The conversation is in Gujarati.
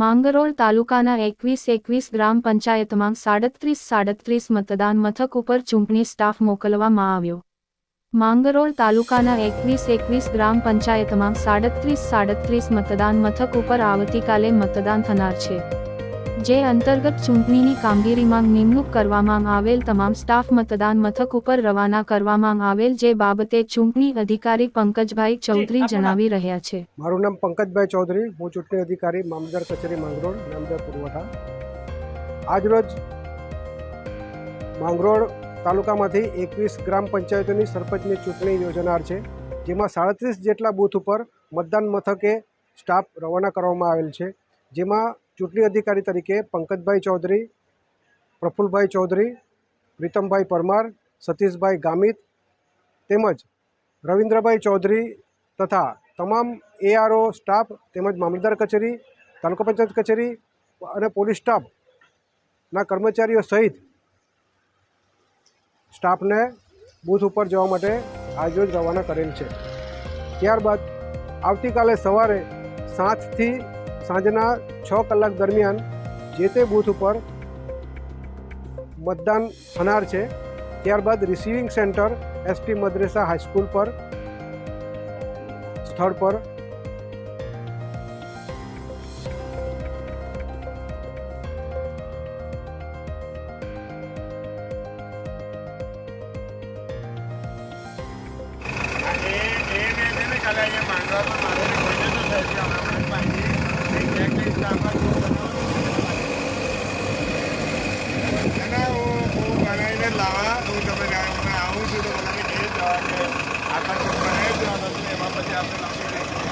માંગરોળ તાલુકાના એકવીસ એકવીસ ગ્રામ પંચાયતમાં સાડત્રીસ સાડત્રીસ મતદાન મથક ઉપર ચૂંટણી સ્ટાફ મોકલવામાં આવ્યો. માંગરોળ તાલુકાના એકવીસ એકવીસ ગ્રામ પંચાયતમાં સાડત્રીસ સાડત્રીસ મતદાન મથક ઉપર આવતીકાલે મતદાન થનાર છે. જે અંતર્ગત ચૂંટણીની કામગીરીમાં નિમણૂક કરવામાં આવેલ તમામ સ્ટાફ મતદાન મથક ઉપર રવાના કરવામાં આવેલ જે બાબતે ચૂંટણી અધિકારી પંકજભાઈ ચૌધરી જણાવી રહ્યા છે. મારું નામ પંકજભાઈ ચૌધરી હું ચૂંટણી અધિકારી મામદર કચેરી માંગરોળ નામદાર પુરવઠા. આજરોજ માંગરોળ તાલુકામાંથી એકવીસ ગ્રામ પંચાયતોની સરપંચની ચૂંટણી યોજાનાર છે જેમાં સાડત્રીસ જેટલા બૂથ ઉપર મતદાન મથકે સ્ટાફ રવાના કરવામાં આવેલ છે જેમાં ચૂંટણી અધિકારી તરીકે પંકજભાઈ ચૌધરી, પ્રફુલભાઈ ચૌધરી, પ્રીતમભાઈ પરમાર, સતીશભાઈ ગામિત તેમજ રવિન્દ્રભાઈ ચૌધરી તથા તમામ એઆરઓ સ્ટાફ તેમજ મામલતદાર કચેરી, તાલુકા પંચાયત કચેરી અને પોલીસ સ્ટાફના કર્મચારીઓ સહિત સ્ટાફને બૂથ ઉપર જવા માટે આજરોજ રવાના કરેલ છે. ત્યારબાદ આવતીકાલે સવારે સાતથી સાંજના છ કલાક દરમિયાન જે તે બૂથ ઉપર મતદાન થનાર છે ત્યારબાદ રિસીવિંગ સેન્ટર એસટી મદ્રેસા હાઈસ્કૂલ પર સ્થળ પર એ એ મેં છે ને આકર્ષક પ્રણય એમાં પછી આપણે લક્ષી